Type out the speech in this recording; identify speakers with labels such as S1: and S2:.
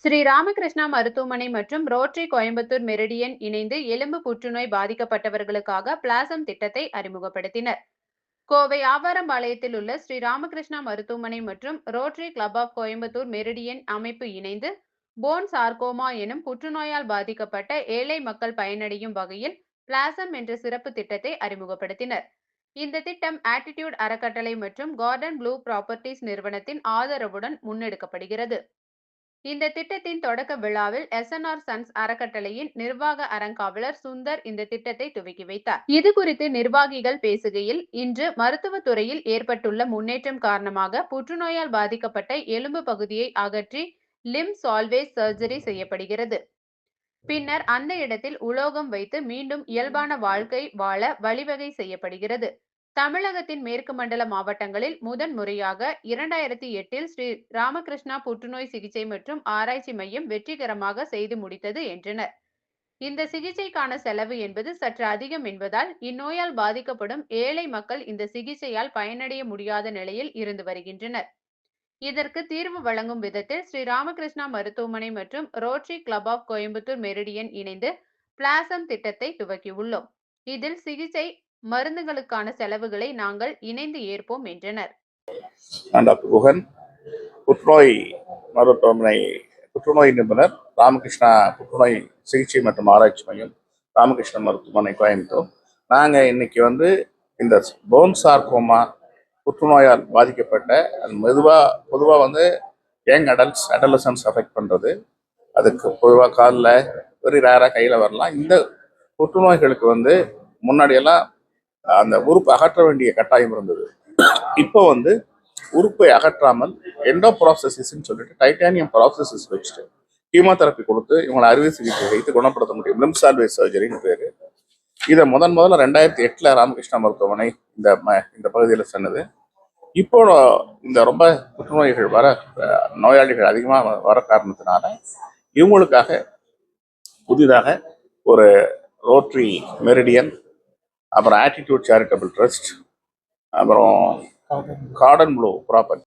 S1: ஸ்ரீ ராமகிருஷ்ணா மருத்துவமனை மற்றும் rotary Coimbatore Meridian இணைந்து எலும்பு புற்றுநோய் பாதிக்கப்பட்டவர்களுக்காக பிளாசம் திட்டத்தை அறிமுகப்படுத்தினர். கோவை ஆவாரம்பாளையத்தில் உள்ள ஸ்ரீ ராமகிருஷ்ணா மருத்துவமனை மற்றும் rotary club of Coimbatore Meridian அமைப்பு இணைந்து போன் சார்கோமா எனும் புற்றுநோயால் பாதிக்கப்பட்ட ஏழை மக்கள் பயனடையும் வகையில் பிளாசம் என்ற சிறப்பு திட்டத்தை அறிமுகப்படுத்தினர். இந்த திட்டம் ஆட்டிடியூட் அறக்கட்டளை மற்றும் கார்டன் ப்ளூ ப்ராப்பர்ட்டிஸ் நிறுவனத்தின் ஆதரவுடன் முன்னெடுக்கப்படுகிறது. இந்த திட்டத்தின் தொடக்க விழாவில் எஸ்என்ஆர் சன்ஸ் அறக்கட்டளையின் நிர்வாக அறங்காவலர் சுந்தர் இந்த திட்டத்தை துவக்கி வைத்தார். இது குறித்து நிர்வாகிகள் பேசுகையில் இன்று மருத்துவத்துறையில் ஏற்பட்டுள்ள முன்னேற்றம் காரணமாக புற்றுநோயால் பாதிக்கப்பட்ட எலும்பு பகுதியை அகற்றி லிம் சால்வேஸ் சர்ஜரி செய்யப்படுகிறது. பின்னர் அந்த இடத்தில் உலோகம் வைத்து மீண்டும் இயல்பான வாழ்க்கை வாழ வழிவகை செய்யப்படுகிறது. தமிழகத்தின் மேற்கு மண்டல மாவட்டங்களில் முதன் முறையாக இரண்டாயிரத்தி எட்டில் ஸ்ரீ ராமகிருஷ்ணா புற்றுநோய் சிகிச்சை மற்றும் ஆராய்ச்சி மையம் வெற்றிகரமாக செய்து முடித்தது என்றனர். இந்த சிகிச்சைக்கான செலவு என்பது சற்று அதிகம் என்பதால் இந்நோயால் பாதிக்கப்படும் ஏழை மக்கள் இந்த சிகிச்சையால் பயனடைய முடியாத நிலையில் இருந்து வருகின்றனர். இதற்கு தீர்வு வழங்கும் விதத்தில் ஸ்ரீ ராமகிருஷ்ணா மருத்துவமனை மற்றும் rotary club of Coimbatore Meridian இணைந்து பிளாசம் திட்டத்தை துவக்கியுள்ளோம். இதில் சிகிச்சை மருந்துகளுக்கான செலவுகளை நாங்கள் இணைந்து ஏற்போம் என்றனர்.
S2: நான் டாக்டர் குகன் புற்றுநோய் மருத்துவமனை புற்றுநோய் நிபுணர் ராமகிருஷ்ணா புற்றுநோய் சிகிச்சை மற்றும் ஆராய்ச்சி மையம் ராமகிருஷ்ண மருத்துவமனை கோயம்புத்தூர். நாங்கள் இன்னைக்கு வந்து இந்த போன் சார்கோமா புற்றுநோயால் பாதிக்கப்பட்ட அது மெதுவாக பொதுவாக வந்து யங் அடல்ட்ஸ் அடலசன்ஸ் அஃபெக்ட் பண்ணுறது அதுக்கு பொதுவாக காலில் ஒரு ரேராக கையில் வரலாம். இந்த புற்றுநோய்களுக்கு வந்து முன்னாடியெல்லாம் அந்த உறுப்பை அகற்ற வேண்டிய கட்டாயம் இருந்தது. இப்போ வந்து உறுப்பை அகற்றாமல் எண்டோ ப்ராசஸிஸ்ன்னு சொல்லிட்டு டைட்டானியம் ப்ராசஸஸ் வச்சுட்டு கீமோதெரப்பி கொடுத்து இவங்களை அறுவை சிகிச்சை வைத்து குணப்படுத்த முடியும். லிம்ஸ் சால்வே சர்ஜரின்னு பேர். இதை முதன் முதல்ல ரெண்டாயிரத்தி எட்டில் ராமகிருஷ்ணா மருத்துவமனை இந்த ம இந்த பகுதியில் சொன்னது இப்போ இந்த ரொம்ப புற்றுநோய்கள் வர நோயாளிகள் அதிகமாக வர காரணத்தினால இவங்களுக்காக புதிதாக ஒரு ரோட்ரி மெரிடியன் அப்புறம் ஆட்டிடியூட் சேரிட்டபிள் ட்ரஸ்ட் அப்புறம் கார்டன் ப்ளூ ப்ராப்பர்ட்டி